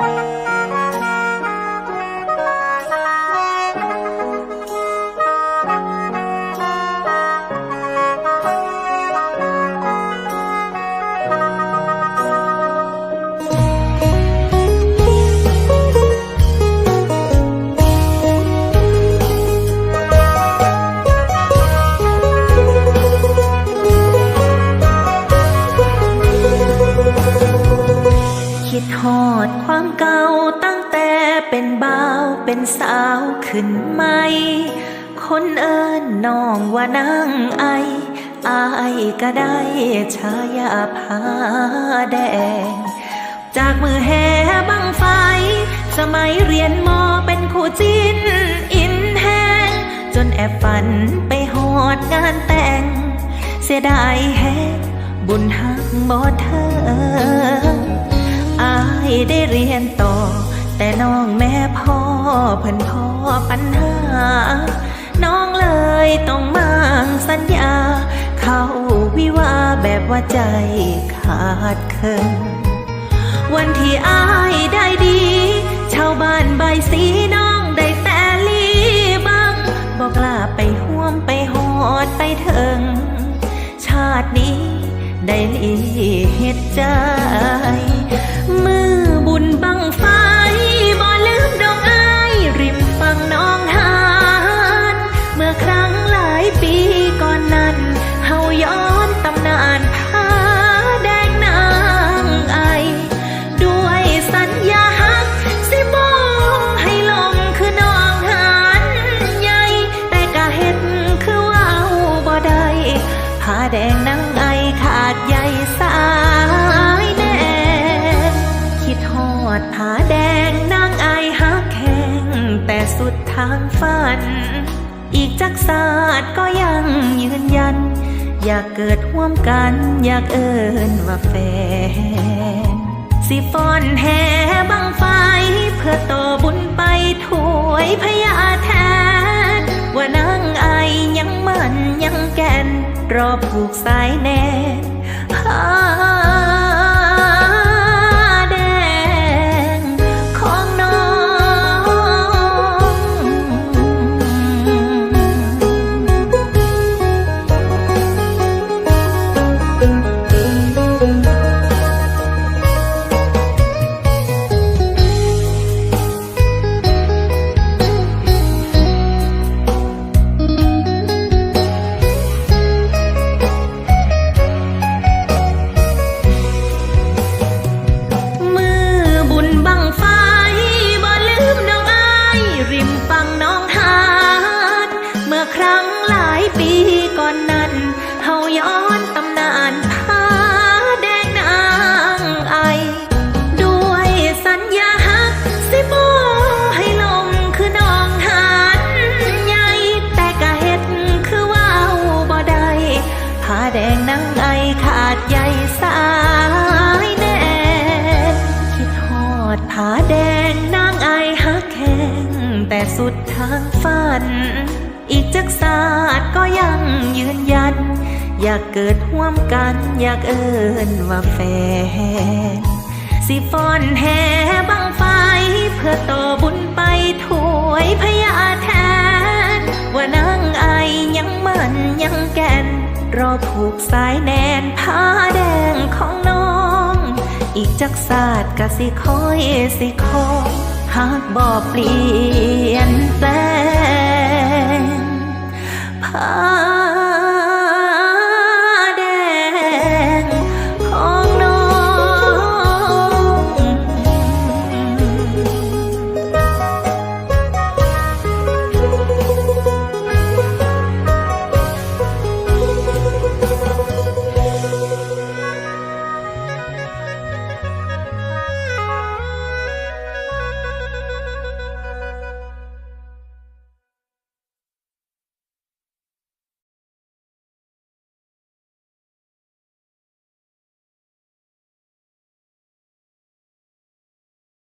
คิ เป็นบ่าวเป็นสาวขึ้นใหม คนเอิญน้องว่านางไอ อายก็ได้ชายาพาแดง จากมือแห่บังไฟ สมัยเรียนมอเป็นคู่จิ้น อินแหงจนแอบฝันไปหอดงานแต่ง เสียดายแฮงบุญหักบ่เธอ อายได้เรียนต่อ แต่น้องแม่พ่อเพิ่นพ่อปัญหา น้องเลยต้องมางสัญญา เข้าวิวาแบบว่าใจขาดเคินวันที่อายได้ดี ชาวบ้านใบสีน้องได้แต่ลีบังบอกลาไปห่วมไปหอดไปเถิง ชาตินี้ได้ลีเหตุใจ ปีก่อนนั้น เฮาย้อนตำนานพาแดงนางไอ ด้วยสัญญาฮัก สิบอให้ลงคือน้องหานใหญ่ แต่กะเห็ดคือว้าบ่ได้ผ้าแดงนางไอขาดใยสายแน่คิดฮอดผ้าแดงนางไอฮักแข็งแต่สุดทางฝัน อีกจักศาสตร์ก็ยังยืนยัน อยากเกิดร่วมกัน อยากเอินว่าแฟน สิฟอนแห่บังไฟ เพื่อต่อบุญไปถวยพญาแทนว่านางไอยังมันยังแก่น รอผูกสายแน่ หลายปีก่อนนั้นเฮาย้อนตำนานพาแดงนางไอ ด้วยสัญญาฮักสิบอให้ลงคือน้องหานใหญ่แต่กะเฮ็ดคือว้าวบ่ได้ผ้าแดงนางไอขาดใยสายแน่คิดฮอดผาแดงนางไอฮักแข็งแต่สุดทางฝัน อีกจักศาสตร์ก็ยังยืนยัน อยากเกิดร่วมกัน อยากเอินว่าแฟน สิฟอนแห่บังไฟ เพื่อต่อบุญไปถวยพญาแทน ว่านางไอยังมันยังแก่น รอผูกสายแนนผ้าแดงของน้อง อีกจักศาสตร์กะสิคอยสิคอยหากบอกเปลี่ยนแปลง ผ้า